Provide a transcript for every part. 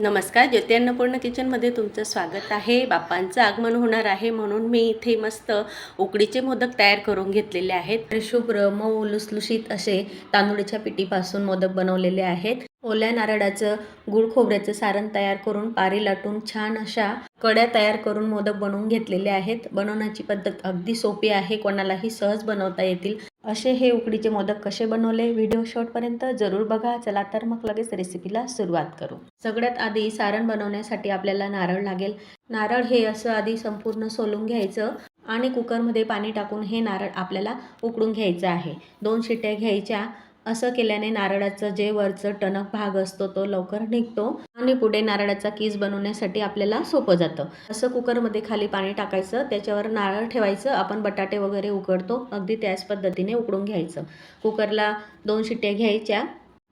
नमस्कार ज्योती अन्नपूर्ण किचनमध्ये तुमचं स्वागत आहे. बाप्पांचं आगमन होणार आहे म्हणून मी इथे मस्त उकडीचे मोदक तयार करून घेतलेले आहेत. शुभ्र मऊ लुसलुशीत असे तांदूळच्या पिठीपासून मोदक बनवलेले आहेत. ओल्या नारळाचं गुळ खोबऱ्याचं सारण तयार करून पारी लाटून छान अशा कड्या तयार करून मोदक बनवून घेतलेले आहेत. बनवण्याची पद्धत अगदी सोपी आहे. कोणालाही सहज बनवता येतील. असे हे उकडीचे मोदक कसे बनवले? व्हिडिओ शॉर्टपर्यंत जरूर बघा. चला तर मग लगेच रेसिपीला सुरुवात करू. सगळ्यात आधी सारण बनवण्यासाठी आपल्याला नारळ लागेल. नारळ हे असं आधी संपूर्ण सोलून घ्यायचं आणि कुकरमध्ये पाणी टाकून हे नारळ आपल्याला उकडून घ्यायचं आहे. दोन शिट्ट्या घ्यायच्या. असं केल्याने नारळाचं जे वरचं टणक भाग असतो तो लवकर निघतो आणि पुढे नारळाचा कीस बनवण्यासाठी आपल्याला सोपं जातं. असं कुकरमध्ये खाली पाणी टाकायचं त्याच्यावर नारळ ठेवायचं आपण बटाटे वगैरे उकडतो अगदी त्याच पद्धतीने उकडून घ्यायचं. कुकरला दोन शिट्ट्या घ्यायच्या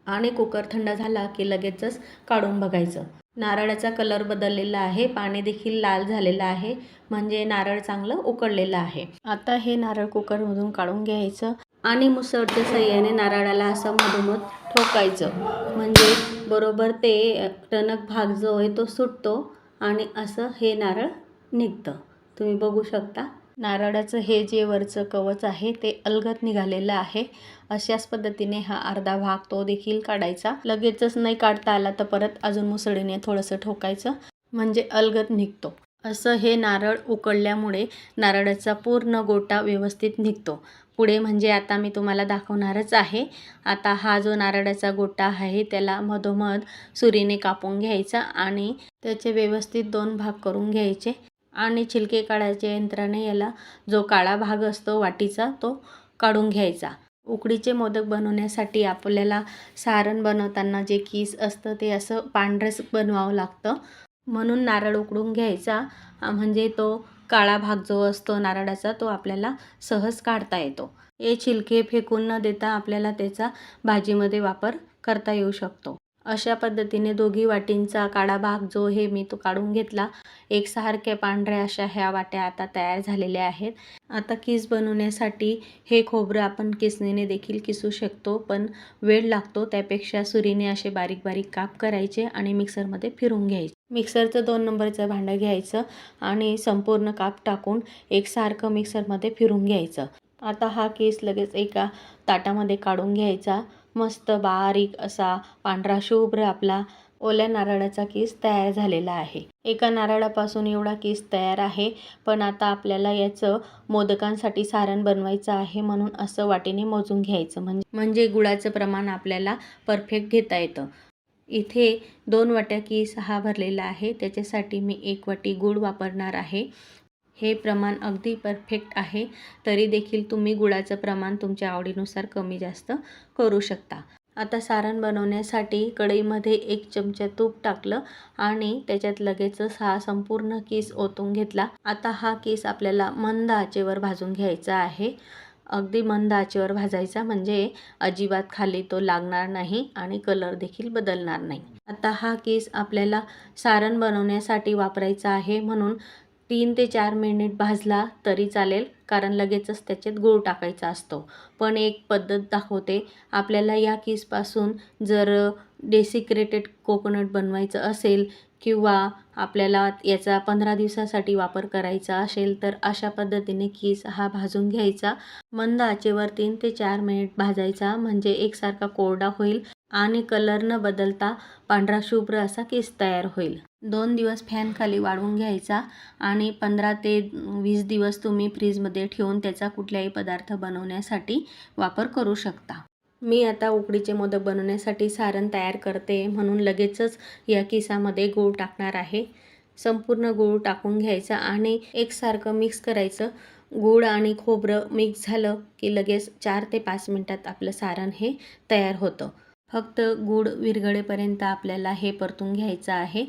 आणि कुकर थंड झाला की लगेचच काढून बघायचं. नारळाचा कलर बदललेला आहे पाणी देखील लाल झालेलं आहे म्हणजे नारळ चांगलं उकडलेलं आहे. आता हे नारळ कुकरमधून काढून घ्यायचं. आणि मुसळच्या सहाय्याने नारळाला असं मधोमध ठोकायचं. म्हणजे बरोबर ते टणक भाग जो आहे तो सुटतो आणि असं हे नारळ निघतं. तुम्ही बघू शकता. नारळाचं हे जे वरचं कवच आहे ते अलगद निघालेलं आहे. अशाच पद्धतीने हा अर्धा भाग तो देखील काढायचा. लगेचच नाही काढता आला तर परत अजून मुसळीने थोडंसं ठोकायचं. म्हणजे अलगद निघतो. असं हे नारळ उकळल्यामुळे नारळाचा पूर्ण गोटा व्यवस्थित निघतो. पुढे म्हणजे आता मी तुम्हाला दाखवणारच आहे. आता हा जो नारळाचा गोटा आहे त्याला मधोमध सुरीने कापून घ्यायचा आणि त्याचे व्यवस्थित दोन भाग करून घ्यायचे आणि छिलके काढायच्या यंत्राने याला जो काळा भाग असतो वाटीचा तो काढून घ्यायचा. उकडीचे मोदक बनवण्यासाठी आपल्याला सारण बनवताना जे कीस असतं ते असं पांढरंच बनवावं लागतं. म्हणून नारळ उकडून घ्यायचा. म्हणजे तो काळा भाग जो असतो नारळाचा तो आपल्याला सहज काढता येतो. हे छिलके फेकून न देता आपल्याला त्याचा भाजीमध्ये वापर करता येऊ शकतो. अशा पद्धतीने दोघी वाटींचा काळा भाग जो हे मी तो काढून घेतला. एकसारख्या पांढऱ्या अशा ह्या वाट्या आता तयार झालेल्या आहेत. आता किस बनवण्यासाठी हे खोबरं आपण किसणीने देखील किसू शकतो पण वेळ लागतो त्यापेक्षा सुरीने असे बारीक बारीक काप करायचे आणि मिक्सरमध्ये फिरून घ्यायचे. मिक्सरचं दोन नंबरचं भांडं घ्यायचं आणि संपूर्ण काप टाकून एकसारखं मिक्सरमध्ये फिरून घ्यायचं. आता हा केस लगेच एका ताटामध्ये काढून घ्यायचा. मस्त बारीक असा पांढरा शुभ्र आपला ओल्या नारळाचा केस तयार झालेला आहे. एका नारळापासून एवढा केस तयार आहे पण आता आपल्याला याचं मोदकांसाठी सारण बनवायचं आहे म्हणून असं वाटीने मोजून घ्यायचं. म्हणजे म्हणजे गुळाचं प्रमाण आपल्याला परफेक्ट घेता येतं. इथे दोन वाट्या केस हा भरलेला आहे त्याच्यासाठी मी एक वाटी गूळ वापरणार आहे. हे प्रमाण अगदी परफेक्ट आहे. तरी देखील तुम्ही गुळाचं प्रमाण तुमच्या आवडीनुसार कमी जास्त करू शकता. आता सारण बनवण्यासाठी कढईमध्ये एक चमचा तूप टाकलं आणि त्याच्यात लगेचच हा संपूर्ण केस ओतून घेतला. आता हा केस आपल्याला मंद आचेवर भाजून घ्यायचा आहे. अगदी मंद आचेवर भाजायचा म्हणजे अजिबात खाली तो लागणार नाही आणि कलर देखील बदलणार नाही. आता हा केस आपल्याला सारण बनवण्यासाठी वापरायचा आहे म्हणून तीन ते चार मिनिट भाजला तरी चालेल कारण लगेचच त्याच्यात गूळ टाकायचा असतो. पण एक पद्धत दाखवते आपल्याला या कीसपासून जर डेसिक्रेटेड कोकोनट बनवायचं असेल किंवा आपल्याला याचा पंधरा दिवसासाठी वापर करायचा असेल तर अशा पद्धतीने कीस हा भाजून घ्यायचा. मंद आचेवर तीन ते चार मिनिट भाजायचा. म्हणजे एकसारखा कोरडा होईल आणि कलर न बदलता पांढरा शुभ्र असा केस तयार होईल. दोन दिवस फॅनखाली वाढवून वाळवून घ्यायचा आणि पंधरा ते वीस दिवस तुम्ही फ्रीजमध्ये ठेवून त्याचा कुठल्याही पदार्थ बनवण्यासाठी वापर करू शकता. मी आता उकडीचे मोदक बनवण्यासाठी सारण तयार करते. म्हणून लगेचच या किसामध्ये गूळ टाकणार आहे. संपूर्ण गूळ टाकून घ्यायचं आणि एकसारखं मिक्स करायचं. गूळ आणि खोबरं मिक्स झालं की लगेच चार ते पाच मिनटात आपलं सारण हे तयार होतं. फक्त गूळ विरघळेपर्यंत आपल्याला हे परतून घ्यायचं आहे.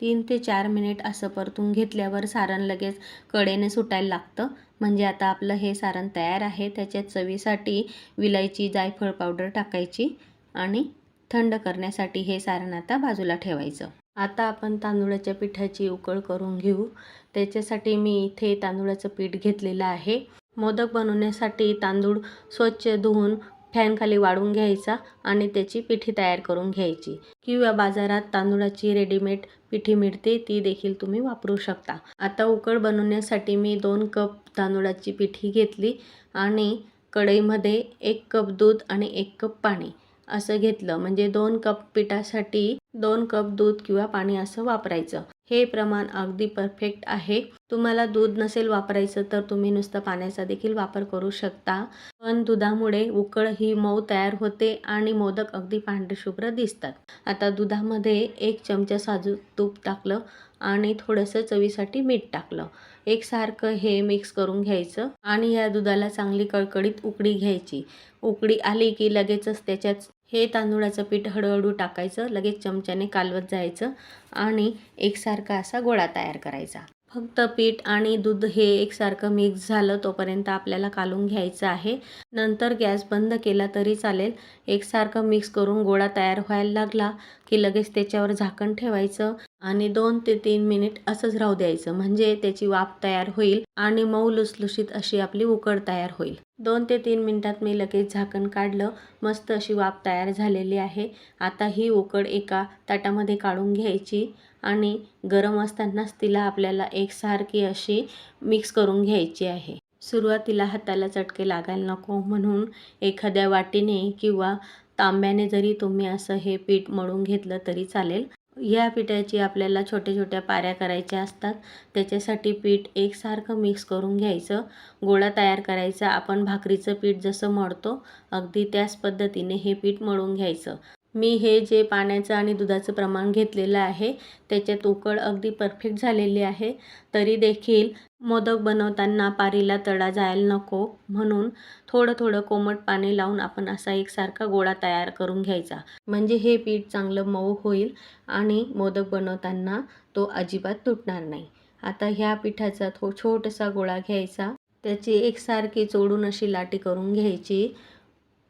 तीन ते चार मिनिट असं परतून घेतल्यावर सारण लगेच कडेने सुटायला लागतं. म्हणजे आता आपलं हे सारण तयार आहे त्याच्यात चवीसाठी विलायची जायफळ पावडर टाकायची आणि थंड करण्यासाठी हे सारण आता बाजूला ठेवायचं. आता आपण तांदूळाच्या पिठाची उकळ करून घेऊ. त्याच्यासाठी मी इथे तांदूळाचं पीठ घेतलेलं आहे. मोदक बनवण्यासाठी तांदूळ स्वच्छ धुवून फॅनखाली वाळून घ्यायचा आणि त्याची पिठी तयार करून घ्यायची. किंवा बाजारात तांदूळाची रेडीमेड पिठी मिळते ती देखील तुम्ही वापरू शकता. आता उकड बनवण्यासाठी मी दोन कप तांदूळाची पिठी घेतली आणि कढईमध्ये एक कप दूध आणि एक कप पाणी. असं घेतलं. म्हणजे दोन कप पिठासाठी दोन कप दूध किंवा पाणी असं वापरायचं. हे प्रमाण अगदी परफेक्ट आहे. तुम्हाला दूध नसेल वापरायचं तर तुम्ही नुसतं पाण्याचा देखील वापर करू शकता. पण दुधामुळे उकळ ही मऊ तयार होते आणि मोदक अगदी पांढरेशुभ्र दिसतात. आता दुधामध्ये एक चमचा साजूक तूप टाकलं आणि थोडंसं चवीसाठी मीठ टाकलं. एकसारखं हे मिक्स करून घ्यायचं आणि या दुधाला चांगली कळकळीत उकडी घ्यायची. उकडी आली की लगेचच त्याच्यात हे तांदूळाचं पीठ हळूहळू टाकायचं लगेच चमच्याने कालवत जायचं आणि एकसारखा असा गोळा तयार करायचा. फक्त पीठ आणि दूध हे एकसारखं मिक्स झालं तोपर्यंत आपल्याला कालून घ्यायचं आहे. नंतर गॅस बंद केला तरी चालेल. एकसारखं मिक्स करून गोळा तयार व्हायला लागला की लगेच त्याच्यावर झाकण ठेवायचं आणि दोन ते तीन मिनिट असंच राहू द्यायचं. म्हणजे त्याची वाफ तयार होईल आणि मऊ लुसलुशीत अशी आपली उकड तयार होईल. दोन ते तीन मिनिटात मी लगेच झाकण काढलं. मस्त अशी वाफ तयार झालेली आहे. आता ही उकड एका ताटामध्ये काढून घ्यायची. आणि गरम असतानाच तिला आपल्याला एकसारखी अशी मिक्स करून घ्यायची आहे. सुरुवातीला हाताला चटके लागायला नको म्हणून एखाद्या वाटीने किंवा तांब्याने जरी तुम्ही असं हे पीठ मळून घेतलं तरी चालेल. या पिठाची आपल्याला छोट्या छोट्या पाऱ्या करायच्या असतात. त्याच्यासाठी पीठ एकसारखं मिक्स करून घ्यायचं. गोळा तयार करायचा. आपण भाकरीचं पीठ जसं मळतो अगदी त्याच पद्धतीने हे पीठ मळून घ्यायचं. मी हे जे पाण्याचं आणि दुधाचं प्रमाण घेतलेलं आहे त्याच्यात उकळ अगदी परफेक्ट झालेली आहे. तरी देखील मोदक बनवताना पारीला तडा जायला नको. म्हणून थोडं थोडं कोमट पाणी लावून आपण असा एकसारखा गोळा तयार करून घ्यायचा. म्हणजे हे पीठ चांगलं मऊ होईल आणि मोदक बनवताना तो अजिबात तुटणार नाही. आता ह्या पिठाचा थो छोटासा गोळा घ्यायचा. त्याची एकसारखी चोडून अशी लाटी करून घ्यायची.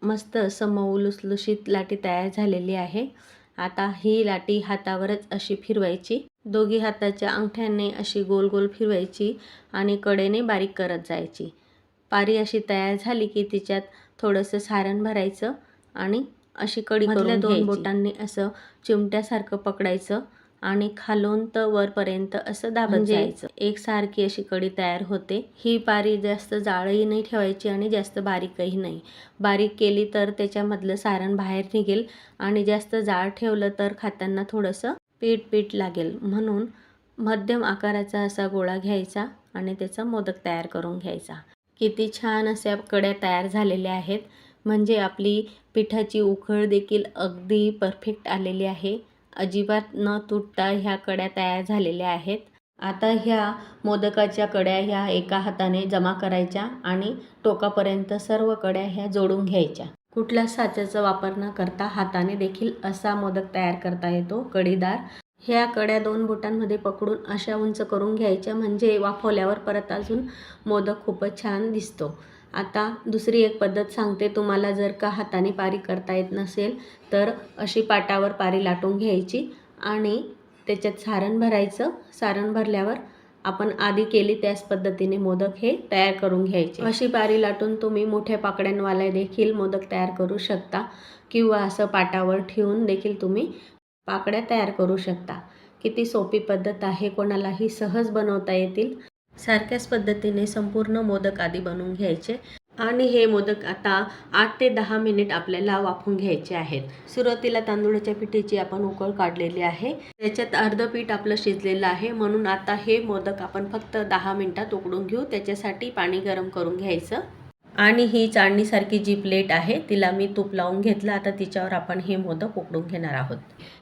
मस्त असं मऊ लुसलुशीत लाटी तयार झालेली आहे. आता ही लाटी हातावरच अशी फिरवायची. दोघी हाताच्या अंगठ्याने अशी गोल गोल फिरवायची आणि कडेने बारीक करत जायची. पारी अशी तयार झाली की तिच्यात थोडंसं सारण भरायचं आणि अशी कडी दोन बोटांनी असं चिमट्यासारखं पकडायचं आणि खालून तर वरपर्यंत असं दाबत जायचं. एकसारखी अशी कडी तयार होते. ही पारी जास्त जाळही नाही ठेवायची आणि जास्त बारीकही नाही. बारीक केली तर त्याच्यामधलं सारण बाहेर निघेल आणि जास्त जाळ ठेवलं तर खाताना थोडंसं पीठ पीठ लागेल. म्हणून मध्यम आकाराचा असा गोळा घ्यायचा आणि त्याचा मोदक तयार करून घ्यायचा. किती छान अशा कड्या तयार झालेल्या आहेत. म्हणजे आपली पिठाची उकळ देखील अगदी परफेक्ट आलेली आहे. अजिबात न तुटता ह्या कड्या तयार झालेल्या आहेत. आता ह्या मोदकाच्या कड्या ह्या एका हाताने जमा करायच्या आणि टोकापर्यंत सर्व कड्या ह्या जोडून घ्यायच्या. कुठल्या साच्याचा वापर न करता हाताने देखील असा मोदक तयार करता येतो कडीदार ह्या कड्या दोन बोटांमध्ये पकडून अशा उंच करून घ्यायच्या म्हणजे वाफवल्यावर परत अजून मोदक खूपच छान दिसतो. आता दुसरी एक पद्धत सांगते. तुम्हाला जर का हाताने पारी करता येत नसेल तर अशी पाटावर पारी लाटून घ्यायची आणि त्याच्यात सारण भरायचं. सारण भरल्यावर आपण आधी केली त्याच पद्धतीने मोदक हे तयार करून घ्यायचे. अशी पारी लाटून तुम्ही मोठ्या पाकड्यांवाल्या देखील मोदक तयार करू शकता किंवा असं पाटावर ठेवून देखील तुम्ही पाकड्या तयार करू शकता. किती सोपी पद्धत आहे कोणालाही सहज बनवता येतील. सारख्याच पद्धतीने संपूर्ण मोदक आधी बनवून घ्यायचे. आणि हे मोदक आता आठ ते दहा मिनिट आपल्याला वाफून घ्यायचे आहेत. सुरुवातीला तांदूळाच्या पिठीची आपण उकळ काढलेली आहे. त्याच्यात अर्ध पीठ आपलं शिजलेलं आहे. म्हणून आता हे मोदक आपण फक्त दहा मिनिटात उकडून घेऊ. त्याच्यासाठी पाणी गरम करून घ्यायचं. आणि ही चाळणीसारखी जी प्लेट आहे तिला मी तूप लावून घेतलं. आता तिच्यावर आपण हे मोदक उकडून घेणार आहोत.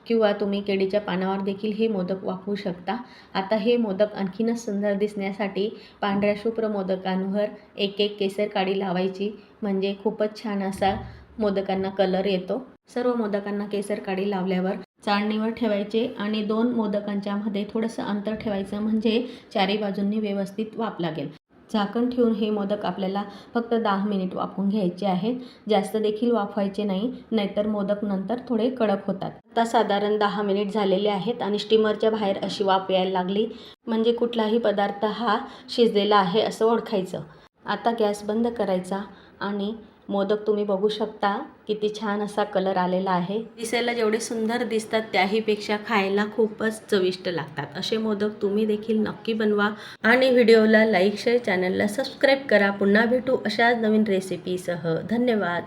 किंवा तुम्ही केळीच्या पानावर देखील हे मोदक वापरू शकता. आता हे मोदक आणखीनच सुंदर दिसण्यासाठी पांढऱ्या शुभ्र मोदकांवर एक एक केसर काडी लावायची. म्हणजे खूपच छान असा मोदकांना कलर येतो. सर्व मोदकांना केसर काडी लावल्यावर चाळणीवर ठेवायचे आणि दोन मोदकांच्यामध्ये थोडंसं अंतर ठेवायचं. म्हणजे चारी बाजूंनी व्यवस्थित वाफ लागेल. झाकण ठेवून हे मोदक आपल्याला फक्त दहा मिनिट वाफवून घ्यायचे आहेत. जास्त देखील वाफवायचे नाही नाहीतर मोदक नंतर थोडे कडक होतात. आता साधारण दहा मिनिट झालेले आहेत आणि स्टीमरच्या बाहेर अशी वाफ यायला लागली. म्हणजे कुठलाही पदार्थ हा शिजलेला आहे असं ओळखायचं. आता गॅस बंद करायचा आणि मोदक तुम्ही बघू शकता. किती छान असा कलर आलेला आहे. दिसायला जेवढे सुंदर दिसतात त्याहीपेक्षा खायला खूपच चविष्ट लागतात. असे मोदक तुम्ही देखील नक्की बनवा आणि व्हिडिओला लाईक शेअर चॅनलला सबस्क्राईब करा. पुन्हा भेटू अशाच नवीन रेसिपीसह धन्यवाद.